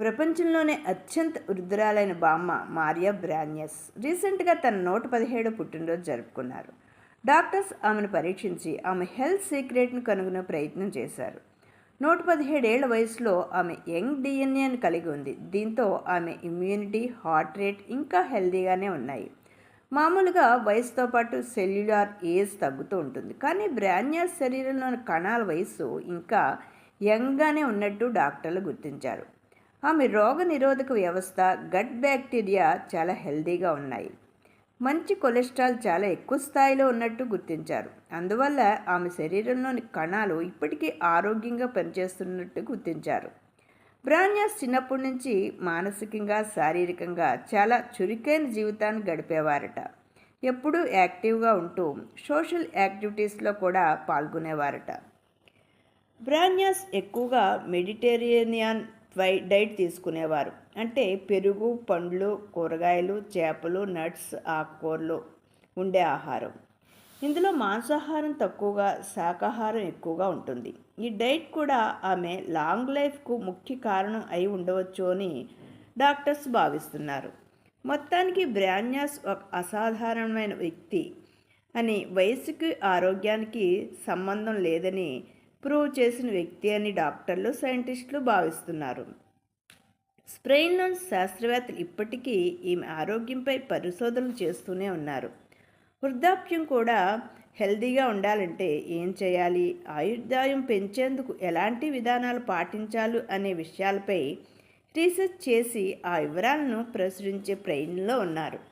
ప్రపంచంలోనే అత్యంత వృద్ధురాలైన బామ్మ మారియా బ్రాన్యస్ రీసెంట్గా తన నూట పదిహేడు పుట్టినరోజు జరుపుకున్నారు. డాక్టర్స్ ఆమెను పరీక్షించి ఆమె హెల్త్ సీక్రెట్ను కనుగొనే ప్రయత్నం చేశారు. నూట పదిహేడేళ్ళ వయసులో ఆమె యంగ్ డిఎన్ఏను కలిగి ఉంది. దీంతో ఆమె ఇమ్యూనిటీ హార్ట్ రేట్ ఇంకా హెల్దీగానే ఉన్నాయి. మామూలుగా వయసుతో పాటు సెల్యులార్ ఏజ్ తగ్గుతూ ఉంటుంది. కానీ బ్రాన్యాస్ శరీరంలోని కణాల వయసు ఇంకా యంగ్గానే ఉన్నట్టు డాక్టర్లు గుర్తించారు. ఆమె రోగ నిరోధక వ్యవస్థ గట్ బ్యాక్టీరియా చాలా హెల్దీగా ఉన్నాయి. మంచి కొలెస్ట్రాల్ చాలా ఎక్కువ స్థాయిలో ఉన్నట్టు గుర్తించారు. అందువల్ల ఆమె శరీరంలోని కణాలు ఇప్పటికీ ఆరోగ్యంగా పనిచేస్తున్నట్టు గుర్తించారు. బ్రాన్యాస్ చిన్నప్పటి నుంచి మానసికంగా శారీరకంగా చాలా చురుకైన జీవితాన్ని గడిపేవారట. ఎప్పుడూ యాక్టివ్గా ఉంటూ సోషల్ యాక్టివిటీస్లో కూడా పాల్గొనేవారట. బ్రాన్యాస్ ఎక్కువగా మెడిటేరియనియన్ వై డైట్ తీసుకునేవారు. అంటే పెరుగు పండ్లు కూరగాయలు చేపలు నట్స్ ఆకుకూరలు ఉండే ఆహారం. ఇందులో మాంసాహారం తక్కువగా శాకాహారం ఎక్కువగా ఉంటుంది. ఈ డైట్ కూడా ఆమె లాంగ్ లైఫ్కు ముఖ్య కారణం అయి ఉండవచ్చు అని డాక్టర్స్ భావిస్తున్నారు. మొత్తానికి బ్రాన్యాస్ ఒక అసాధారణమైన వ్యక్తి అని వయసుకి ఆరోగ్యానికి సంబంధం లేదని ప్రూవ్ చేసిన వ్యక్తి అని డాక్టర్లు సైంటిస్టులు భావిస్తున్నారు. స్పెయిన్లోని శాస్త్రవేత్తలు ఇప్పటికీ ఈమె ఆరోగ్యంపై పరిశోధనలు చేస్తూనే ఉన్నారు. వృద్ధాప్యం కూడా హెల్దీగా ఉండాలంటే ఏం చేయాలి? ఆయుర్దాయం పెంచేందుకు ఎలాంటి విధానాలు పాటించాలి అనే విషయాలపై రీసెర్చ్ చేసి ఆ వివరాలను ప్రచురించే ప్రయత్నంలో ఉన్నారు.